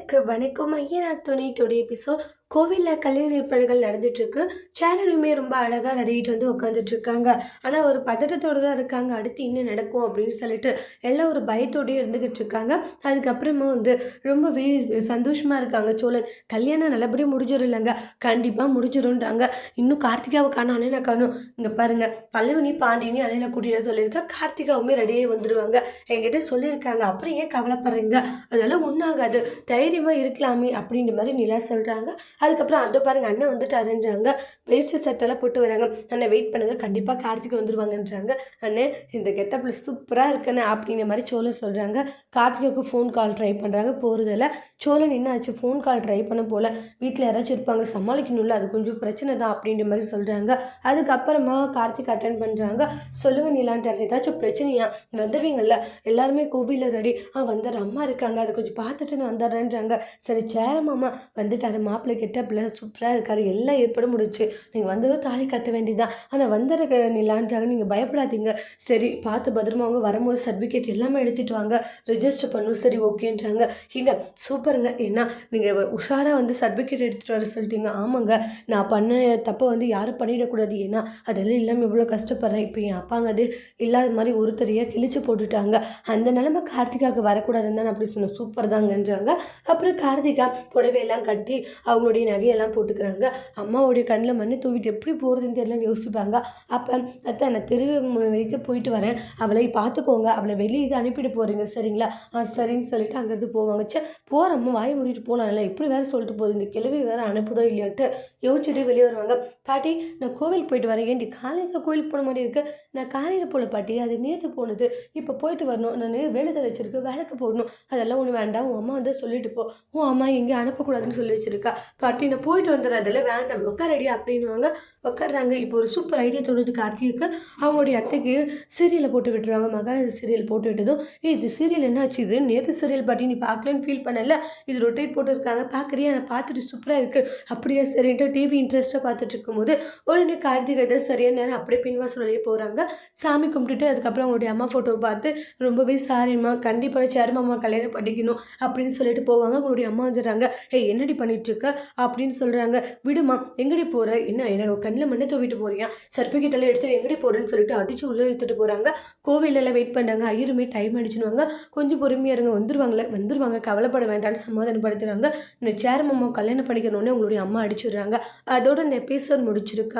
அனைவருக்கு வணக்கம் ஐயா. நான் துணை டுடே எபிசோட் கோவிலில் கல்யாண ஏற்பாடுகள் நடந்துட்டுருக்கு. சேரனுமே ரொம்ப அழகாக ரெடிட்டு வந்து உட்காந்துட்டு இருக்காங்க ஆனால் ஒரு பதட்டத்தோடு தான் இருக்காங்க. அடுத்து என்ன நடக்கும் அப்படின்னு சொல்லிட்டு எல்லாம் ஒரு பயத்தோடயே இருந்துக்கிட்டு இருக்காங்க அதுக்கப்புறமா வந்து ரொம்ப வீ சந்தோஷமாக இருக்காங்க. சோழன் கல்யாணம் நல்லபடியாக முடிஞ்சிடும் இல்லைங்க கண்டிப்பாக முடிஞ்சிடும்ன்றாங்க. இன்னும் கார்த்திகாவை காணும் அண்ணனை காணும். இங்கே பாருங்க பல்லவனி பாண்டியனி அண்ணனை கூட்டிகிட்டு சொல்லியிருக்கா. கார்த்திகாவுமே ரெடியாக வந்துடுவாங்க என்கிட்ட சொல்லியிருக்காங்க. அப்புறம் ஏன் கவலைப்படுறீங்க? அதெல்லாம் ஒன்றாகாது தைரியமாக இருக்கலாமே அப்படின்ற மாதிரி நிலா சொல்கிறாங்க அதுக்கப்புறம் அந்த பாருங்க அண்ணன் வந்துட்டாருன்றாங்க. வேஸ்ட் சட்டெல்லாம் போட்டு வராங்க. அண்ணன் வெயிட் பண்ணுங்க. கண்டிப்பாக கார்த்திக் வந்துடுவாங்கன்றாங்க அண்ணன் இந்த கெட்டப்பில் சூப்பராக இருக்கண்ணே அப்படின்ற மாதிரி சோழன் சொல்கிறாங்க கார்த்திகாவுக்கு ஃபோன் கால் ட்ரை பண்ணுறாங்க போகிறதில்ல சோழன் என்ன ஆச்சு? ஃபோன் கால் ட்ரை பண்ண போல். வீட்டில் யாராச்சும் இருப்பாங்க. சமாளிக்கணும்ல. அது கொஞ்சம் பிரச்சனை தான் அப்படின்ற மாதிரி சொல்கிறாங்க அதுக்கப்புறமா கார்த்திக் அட்டன் பண்ணுறாங்க சொல்லுங்கள் நீலான்றாங்க ஏதாச்சும் பிரச்சனையா? வந்துடுவீங்கல்ல எல்லாருமே கோவிலில் ரெடி ஆ வந்துடுற அம்மா இருக்காங்க. அதை கொஞ்சம் பார்த்துட்டு நான் வந்துடுறேன்றாங்க. சரி சேர மாமா. வந்துட்டாரு. மாப்பிள்ளை கெட்டப்பில் சூப்பராக இருக்கார். எல்லாம் ஏற்பட முடிச்சு நீங்கள் வந்ததும் தாலி கட்ட வேண்டியதான் ஆனால் வந்துடுற நிலான்றாங்க நீங்கள் பயப்படாதீங்க. சரி பார்த்து பத்திரமா அவங்க வரும்போது சர்டிஃபிகேட் எல்லாமே எடுத்துகிட்டு வாங்க. ரிஜிஸ்டர் பண்ணும். சரி ஓகேன்றாங்க இல்லை சூப்பருங்க ஏன்னா நீங்கள் உஷாராக வந்து சர்டிஃபிகேட் எடுத்துகிட்டு வர சொல்லிட்டீங்க. ஆமாங்க. நான் பண்ண தப்பை வந்து யாரும் பண்ணிடக்கூடாது. ஏன்னா அதெல்லாம் இல்லாமல் இவ்வளோ கஷ்டப்படுறேன். இப்போ என் அப்பாங்க அது இல்லாத மாதிரி ஒருத்தரையாக கிழிச்சு போட்டுட்டாங்க. அந்த நிலமை கார்த்திகாவுக்கு வரக்கூடாதுன்னு தான் அப்படி சொன்னேன். சூப்பர் தாங்கன்றாங்க அப்புறம் கார்த்திகா புடவையெல்லாம் கட்டி அவங்களுடைய நகையெல்லாம் போட்டுக்கிறாங்க. அம்மாவுடைய கண்ணில் மண்ணு தூவிட்டு எப்படி போகிறதுன்னு தெரியல யோசிப்பாங்க. அப்போ அத்தை நான் தெரு வரைக்கும் போயிட்டு வரேன். அவளை பார்த்துக்கோங்க. அவளை வெளியே இது அனுப்பிட்டு போகிறீங்க சரிங்களா? ஆ சரின்னு சொல்லிட்டு அங்கேருந்து போவாங்க. சே போகிறம்மா வாய் மூடிட்டு போகலாம்ல இப்படி வேறு சொல்லிட்டு போகுது. இந்த கிழவி வேறு அனுப்புதோ இல்லையான்ட்டு யோசிச்சுட்டு வெளியே வருவாங்க. பாட்டி நான் கோவில் போயிட்டு வரேன். ஏன்டி காலையில் கோயிலுக்கு போன மாதிரி இருக்குது நான் காலையில் போகல பாட்டி. அது நேற்று போனது. இப்போ போயிட்டு வரணும். நான் வேண்டுதல் வச்சிருக்கு வேலைக்கு போடணும். அதெல்லாம் ஒன்று வேண்டாம். உன் அம்மா வந்து சொல்லிட்டு போ. உன் அம்மா எங்கேயும் அனுப்பக்கூடாதுன்னு சொல்லி வச்சிருக்கா. பாட்டி நான் போயிட்டு வந்துடுறேன் அதில் வேண்டாம். உட்காரடி அப்படின்னுவாங்க. உட்காடுறாங்க இப்போ ஒரு சூப்பர் ஐடியா தோணுது கார்த்திக்கு. அவங்களுடைய அத்தைக்கு சீரியலை போட்டு விட்டுருவாங்க. மகாராஜா சீரியல் போட்டு விட்டதும் இது சீரியல் என்னாச்சு இது நேற்று சீரியல் பாட்டி நீ பார்க்கலன்னு ஃபீல் பண்ணல? இது ரொட்டேட் போட்டுருக்காங்க. பார்க்குறியா? நான் பார்த்துட்டு சூப்பராக இருக்குது அப்படியே சரின்ட்டு டிவி இன்ட்ரெஸ்ட்டாக பார்த்துட்டு இருக்கும்போது உடனே கார்த்திகை தான் சரியான நேரம் அப்படியே பின்வாசல் வழியே போகிறாங்க சாமி கும்பிட்டுட்டு அதுக்கப்புறம் அவங்களுடைய அம்மா ஃபோட்டோவை பார்த்து ரொம்பவே சாரிம்மா. கண்டிப்பாக சேரமாம்மா கல்யாணம் பண்ணிக்கணும். அப்படின்னு சொல்லிட்டு போவாங்க. அவங்களுடைய அம்மா வந்துடுறாங்க. ஏய் என்னடி பண்ணிட்டுருக்க அப்படின்னு சொல்கிறாங்க விடுமா எங்கடி போகிற என்ன எனக்கு கண்ணில் மண்ணை தூவிட்டு போறியா? சர்டிஃபிகேட் எல்லாம் எடுத்து எங்கடி போகிறேன்னு சொல்லிட்டு அடித்து உள்ளே எடுத்துகிட்டு போகிறாங்க கோவிலெல்லாம் வெயிட் பண்ணாங்க ஐயருமே டைம் அடிச்சுனுவாங்க கொஞ்சம் பொறுமையாக இருங்க வந்துருவாங்களே வந்துருவாங்க. கவலைப்பட வேண்டாம்னு சமாதானப்படுத்துகிறாங்க இந்த சேரமாமா கல்யாணம் பண்ணிக்கணுன்னே உங்களுடைய அம்மா அடிச்சிடுறாங்க. அதோட இந்த எபிசோட் முடிச்சிருக்கா